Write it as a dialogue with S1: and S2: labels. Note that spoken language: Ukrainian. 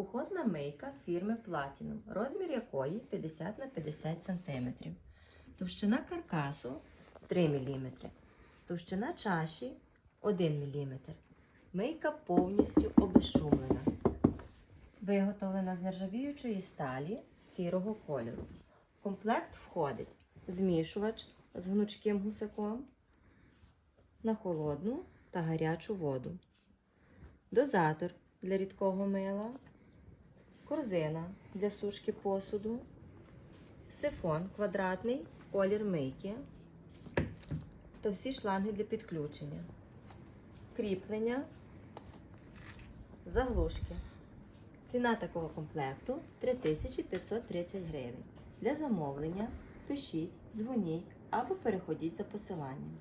S1: Кухонна мийка фірми Platinum, розмір якої 50 на 50 см. Товщина каркасу 3 мм. Товщина чаші 1 мм. Мийка повністю обезшумлена. Виготовлена з нержавіючої сталі сірого кольору. Комплект входить змішувач з гнучким гусаком на холодну та гарячу воду, дозатор для рідкого мила, корзина для сушки посуду, сифон квадратний, колір мийки та всі шланги для підключення, кріплення, заглушки. Ціна такого комплекту 3530 гривень. Для замовлення пишіть, дзвоніть або переходіть за посиланням.